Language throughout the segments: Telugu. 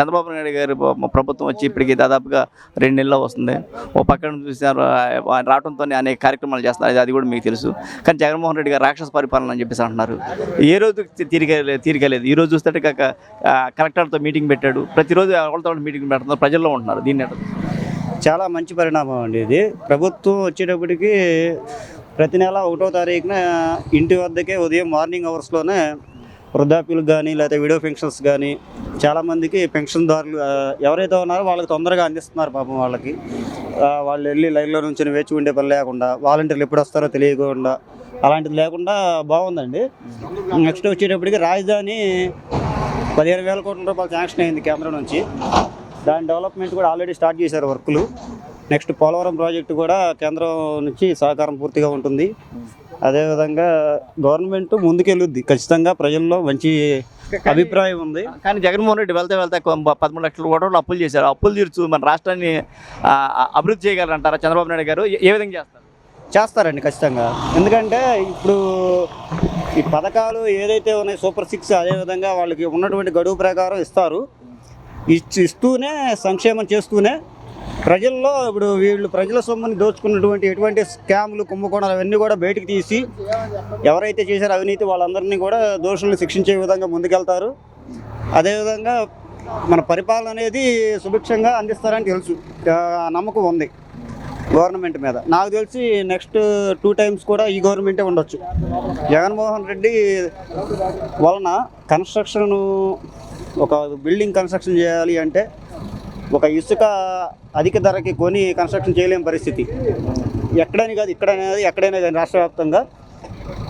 చంద్రబాబు నాయుడు గారి ప్రభుత్వం వచ్చి ఇప్పటికి దాదాపుగా రెండు నెలలు వస్తుంది. ఓ పక్కన చూసినారు రావడంతో అనేక కార్యక్రమాలు చేస్తున్నారు. అది- కూడా మీకు తెలుసు. కానీ జగన్మోహన్ రెడ్డి గారు రాక్షస పరిపాలన అని చెప్పేసి అంటున్నారు. ఏ రోజు తీరికలేదు తీరికలేదు ఈ రోజు చూస్తే కాక కలెక్టర్తో మీటింగ్ పెట్టాడు. ప్రతిరోజు వాళ్ళతో మీటింగ్ పెడుతున్నారు. ప్రజల్లో ఉంటున్నారు. దీన్ని చాలా మంచి పరిణామం అండి ఇది. ప్రభుత్వం వచ్చేటప్పటికి ప్రతి నెల ఒకటో తారీఖున ఇంటి వద్దకే ఉదయం మార్నింగ్ అవర్స్లోనే వృద్ధాప్యులకు కానీ లేకపోతే విడో పెన్షన్స్ కానీ చాలామందికి పెన్షన్దారులు ఎవరైతే ఉన్నారో వాళ్ళకి తొందరగా అందిస్తున్నారు పాపం వాళ్ళకి. వాళ్ళు వెళ్ళి లైన్లో నుంచి వేచి ఉండే పని లేకుండా వాలంటీర్లు ఎప్పుడు వస్తారో తెలియకుండా అలాంటిది లేకుండా బాగుందండి. నెక్స్ట్ వచ్చేటప్పటికి రాజధాని పదిహేను వేల కోట్ల రూపాయలు శాంక్షన్ అయింది కేంద్రం నుంచి. దాని డెవలప్మెంట్ కూడా ఆల్రెడీ స్టార్ట్ చేశారు వర్కులు. నెక్స్ట్ పోలవరం ప్రాజెక్టు కూడా కేంద్రం నుంచి సహకారం పూర్తిగా ఉంటుంది. అదేవిధంగా గవర్నమెంట్ ముందుకెళ్ళుద్ది. ఖచ్చితంగా ప్రజల్లో మంచి అభిప్రాయం ఉంది. కానీ జగన్మోహన్ రెడ్డి వెళ్తే వెళ్తే పదమూడు లక్షల కోట్లు అప్పులు చేశారు. అప్పులు తీర్చు మన రాష్ట్రాన్ని అభివృద్ధి చేయగలరంటారా చంద్రబాబు నాయుడు గారు? ఏ- విధంగా చేస్తారు? చేస్తారండి ఖచ్చితంగా. ఎందుకంటే ఇప్పుడు ఈ పథకాలు ఏదైతే ఉన్నాయో సూపర్ సిక్స్ అదేవిధంగా వాళ్ళకి ఉన్నటువంటి గడువు ప్రకారం ఇస్తారు. ఇచ్చి ఇస్తూనే సంక్షేమం చేస్తూనే ప్రజల్లో ఇప్పుడు వీళ్ళు ప్రజల సొమ్ముని దోచుకున్నటువంటి ఎటువంటి స్కాములు కుంభకోణాలు అవన్నీ కూడా బయటకు తీసి ఎవరైతే చేశారో అవినీతి వాళ్ళందరినీ కూడా దోషులను శిక్షించే విధంగా ముందుకెళ్తారు. అదేవిధంగా మన పరిపాలన అనేది సుభిక్షంగా అందిస్తారని తెలుసు. నమ్మకం ఉంది గవర్నమెంట్ మీద. నాకు తెలిసి నెక్స్ట్ టూ టైమ్స్ కూడా ఈ గవర్నమెంటే ఉండొచ్చు. జగన్మోహన్ రెడ్డి వలన కన్స్ట్రక్షన్ ఒక బిల్డింగ్ కన్స్ట్రక్షన్ చేయాలి అంటే ఒక ఇసుక అధిక ధరకి కొని కన్స్ట్రక్షన్ చేయలేని పరిస్థితి. ఎక్కడని కాదు ఇక్కడనే కాదు ఎక్కడైనా కానీ రాష్ట్ర వ్యాప్తంగా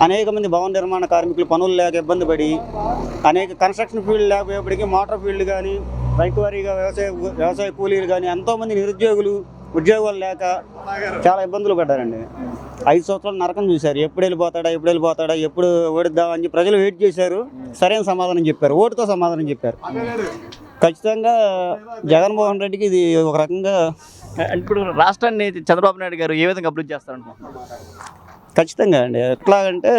అనేక మంది భవన నిర్మాణ కార్మికులు పనులు లేక ఇబ్బంది పడి అనేక కన్స్ట్రక్షన్ ఫీల్డ్ లేకపోయేప్పటికీ మోటార్ ఫీల్డ్ కానీ రైతువారీగా వ్యవసాయ వ్యవసాయ కూలీలు కానీ ఎంతోమంది నిరుద్యోగులు ఉద్యోగాలు లేక చాలా ఇబ్బందులు పడ్డారండి. ఐదు సంవత్సరాలు నరకం చూశారు. ఎప్పుడు వెళ్ళిపోతాడా ఎప్పుడు వెళ్ళిపోతాడా ఎప్పుడు ఓడిద్దాం అని చెప్పి ప్రజలు వెయిట్ చేశారు. సరైన సమాధానం చెప్పారు. ఓటుతో సమాధానం చెప్పారు. ఖచ్చితంగా జగన్మోహన్ రెడ్డికి ఇది ఒక రకంగా ఇప్పుడు రాష్ట్రాన్ని చంద్రబాబు నాయుడు గారు ఏ విధంగా అభివృద్ధి చేస్తారంటున్నారు? ఖచ్చితంగా అండి. ఎట్లాగంటే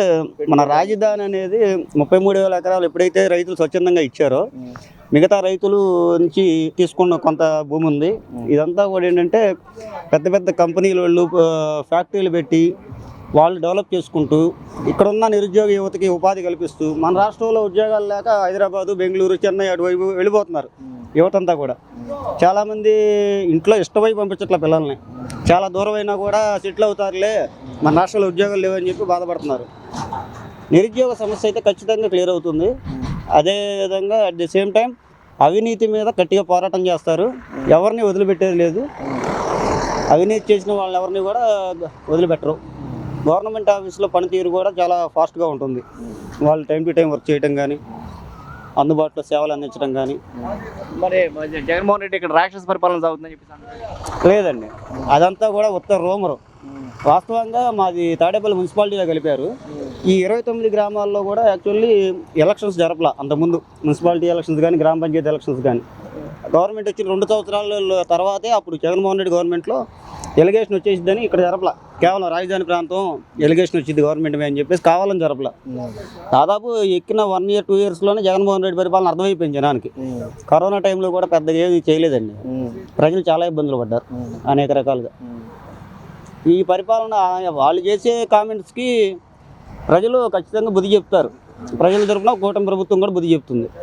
మన రాజధాని అనేది ముప్పై మూడు వేల ఎకరాలు ఎప్పుడైతే రైతులు స్వచ్ఛందంగా ఇచ్చారో మిగతా రైతులు నుంచి తీసుకున్న కొంత భూమి ఉంది. ఇదంతా కూడా ఏంటంటే పెద్ద పెద్ద కంపెనీల వాళ్ళు ఫ్యాక్టరీలు పెట్టి వాళ్ళు డెవలప్ చేసుకుంటూ ఇక్కడున్న నిరుద్యోగ యువతకి ఉపాధి కల్పిస్తూ మన రాష్ట్రంలో ఉద్యోగాలు లేక హైదరాబాదు బెంగళూరు చెన్నై అటువైపు వెళ్ళిపోతున్నారు యువతంతా కూడా. చాలామంది ఇంట్లో ఇష్టమై పంపించట్ల పిల్లల్ని. చాలా దూరం అయినా కూడా సెటిల్ అవుతారులే మన రాష్ట్రంలో ఉద్యోగాలు లేవని చెప్పి బాధపడుతున్నారు. నిరుద్యోగ సమస్య అయితే ఖచ్చితంగా క్లియర్ అవుతుంది. అదే విధంగా అట్ ది సేమ్ టైం అవినీతి మీద గట్టిగా పోరాటం చేస్తారు. ఎవరిని వదిలిపెట్టేది లేదు. అవినీతి చేసిన వాళ్ళని ఎవరిని కూడా వదిలిపెట్టరు. గవర్నమెంట్ ఆఫీస్లో పనితీరు కూడా చాలా ఫాస్ట్గా ఉంటుంది. వాళ్ళు టైం టు టైం వర్క్ చేయడం కానీ అందుబాటులో సేవలు అందించడం కానీ మరి జగన్మోహన్ రెడ్డి ఇక్కడ రాక్షస పరిపాలన సాగుతుందని అంటున్నారు. లేదండి. అదంతా కూడా ఉత్తర రోమరు. వాస్తవంగా మాది తాడేపల్లి మున్సిపాలిటీలో కలిపారు. ఈ ఇరవై తొమ్మిది గ్రామాల్లో కూడా యాక్చువల్లీ ఎలక్షన్స్ జరపలా. అంతకుముందు మున్సిపాలిటీ ఎలక్షన్స్ కానీ గ్రామ పంచాయతీ ఎలక్షన్స్ కానీ. గవర్నమెంట్ వచ్చిన రెండు సంవత్సరాల తర్వాతే అప్పుడు జగన్మోహన్ రెడ్డి గవర్నమెంట్లో ఎలిగేషన్ వచ్చేసిద్దని ఇక్కడ జరపలా. కేవలం రాజధాని ప్రాంతం ఎలిగేషన్ వచ్చింది గవర్నమెంట్ అని చెప్పేసి కావాలని జరపలా. దాదాపు ఎక్కిన వన్ ఇయర్ టూ ఇయర్స్లోనే జగన్మోహన్ రెడ్డి పరిపాలన అర్థమైపోయింది జనానికి. కరోనా టైంలో కూడా పెద్దగా ఏమీ చేయలేదండి. ప్రజలు చాలా ఇబ్బందులు పడ్డారు అనేక రకాలుగా. ఈ పరిపాలన వాళ్ళు చేసే కామెంట్స్కి ప్రజలు ఖచ్చితంగా బుద్ధి చెప్తారు. ప్రజల తరపున కూటమి ప్రభుత్వం కూడా బుద్ధి చెప్తుంది.